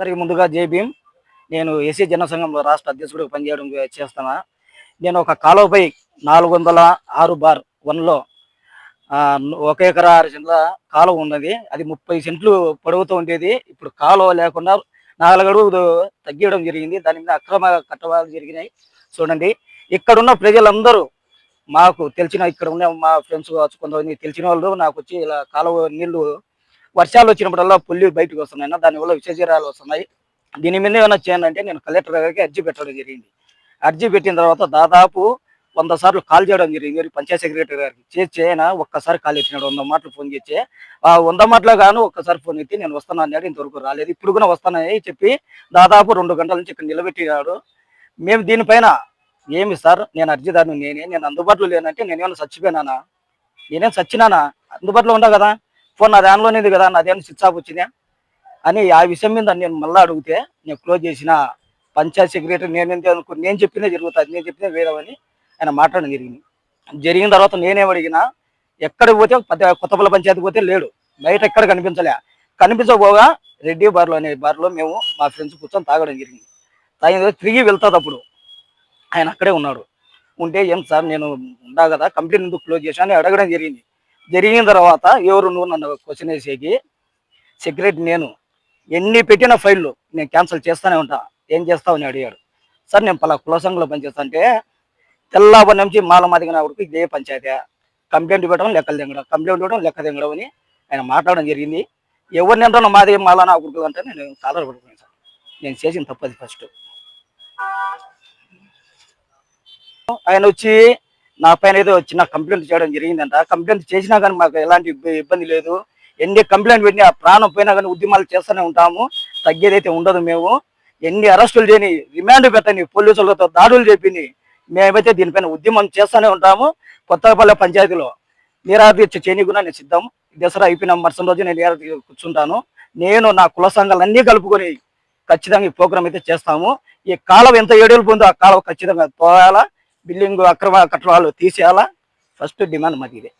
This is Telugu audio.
అందరికి ముందుగా జై భీమ్. నేను ఎస్సీ జనసంఘంలో రాష్ట్ర అధ్యక్షుడిగా పనిచేయడం చేస్తున్నా. నేను ఒక కాలువపై నాలుగు వందల ఆరు బార్ వన్లో ఒక ఎకరా ఆరు సెంట్ల కాలువ ఉన్నది. అది ముప్పై సెంట్లు పొడవుతూ ఉండేది. ఇప్పుడు కాలువ లేకుండా నాలుగు తగ్గియడం జరిగింది. దాని మీద అక్రమ కట్టడాలు జరిగినాయి. చూడండి ఇక్కడున్న ప్రజలందరూ మాకు తెలిసిన ఇక్కడ ఉన్న మా ఫ్రెండ్స్ కావచ్చు కొంతమంది తెలిసిన వాళ్ళు నాకు వచ్చి ఇలా కాలువ నీళ్ళు వర్షాలు వచ్చినప్పుడల్లా పొల్లి బయటకు వస్తున్నాయి. దానివల్ల విషజీరాలు వస్తున్నాయి. దీని మీద ఏమైనా చేయండి అంటే నేను కలెక్టర్ గారికి అర్జీ పెట్టడం జరిగింది. అర్జీ పెట్టిన తర్వాత దాదాపు వంద సార్లు కాల్ చేయడం జరిగింది. పంచాయత్ సెక్రటరీ గారికి చేసి ఆయన ఒక్కసారి కాల్ ఎత్తినాడు. వంద మాటలు ఫోన్ చేసి ఆ వంద మాటలు గాను ఒక్కసారి ఫోన్ ఎత్తి నేను వస్తాను అన్నాడు. ఇంతవరకు రాలేదు. ఇప్పుడు కూడా వస్తానని చెప్పి దాదాపు రెండు గంటల నుంచి ఇక్కడ నిలబెట్టినాడు. మేము దీనిపైన ఏమి సార్? నేను అర్జీదారుని నేనే. నేను అందుబాటులో లేనంటే నేను ఏమైనా చచ్చిపోయినానా? నేనేం చచ్చినానా? అందుబాటులో ఉండవు కదా. ఫోన్ నా దానిలోనేది కదా నాదేమైనా స్విచ్ ఆఫ్ వచ్చిందా. అని ఆ విషయం మీద నేను మళ్ళీ అడిగితే నేను క్లోజ్ చేసిన పంచాయత్ సెక్రటరీ నేను ఎంత అనుకో నేను చెప్పిందే జరుగుతుంది నేను చెప్పిందే వేరేవని ఆయన మాట్లాడడం జరిగింది. జరిగిన తర్వాత నేనేం అడిగినా ఎక్కడికి పోతే పెద్ద కొత్తపల్లి పంచాయతీ పోతే లేడు. బయట ఎక్కడ కనిపించలే. కనిపించకపోగా రెడ్డి బార్లో అనే బార్లో మేము మా ఫ్రెండ్స్ కూర్చొని తాగడం జరిగింది. తాగిన తిరిగి వెళ్తాదప్పుడు ఆయన అక్కడే ఉన్నాడు. ఉంటే ఏం సార్ నేను ఉండా కదా కంప్లీట్ ఎందుకు క్లోజ్ చేశాను అని అడగడం జరిగింది. జరిగిన తర్వాత ఎవరు నువ్వు నన్ను క్వశ్చన్ వేసేకి? సెక్రటరీ నేను. ఎన్ని పెట్టిన ఫైళ్ళు నేను క్యాన్సిల్ చేస్తూనే ఉంటా. ఏం చేస్తావు అని అడిగాడు. సార్ నేను పలా కులసంఘంలో పనిచేస్తా అంటే తెల్లాబడి నుంచి మాల మాదిగిన వరకు ఇదే పంచాయతీ. కంప్లైంట్ పెట్టడం లెక్కలు దింగడం కంప్లైంట్ ఇవ్వడం లెక్క దింగడం అని ఆయన మాట్లాడడం జరిగింది. ఎవరిని అంటానో మాది మాల నా కొడుకు అంటే నేను కాలర్ పడుకున్నాను సార్. నేను చేసిన తప్పది ఫస్ట్ ఆయన వచ్చి నా పైన ఏదో చిన్న కంప్లైంట్ చేయడం జరిగిందంట. కంప్లైంట్ చేసినా కానీ మాకు ఎలాంటి ఇబ్బంది లేదు. ఎన్ని కంప్లైంట్ పెట్టినా ప్రాణం పోయినా కానీ ఉద్యమాలు చేస్తూనే ఉంటాము. తగ్గేదైతే ఉండదు మేము. ఎన్ని అరెస్టులు చేయని రిమాండ్ పెట్టని పోలీసులతో దాడులు చెప్పిని మేమైతే దీనిపైన ఉద్యమం చేస్తూనే ఉంటాము. కొత్తపల్లె పంచాయతీలో నీరాదీక్ష చేయని కూడా నేను సిద్ధం. దసరా అయిపోయిన మరుసటి రోజు నేను నీరాదీక్ష కూర్చుంటాను. నేను నా కుల సంఘాలన్నీ కలుపుకొని ఖచ్చితంగా ఈ ప్రోగ్రామ్ అయితే చేస్తాము. ఈ కాలం ఎంత ఏడేళ్ళు పొందో ఆ కాలం ఖచ్చితంగా తోయాలా బిల్డింగ్ అక్రమ కట్టడాలు తీసేయాలా? ఫస్ట్ డిమాండ్ మాది ఇదే.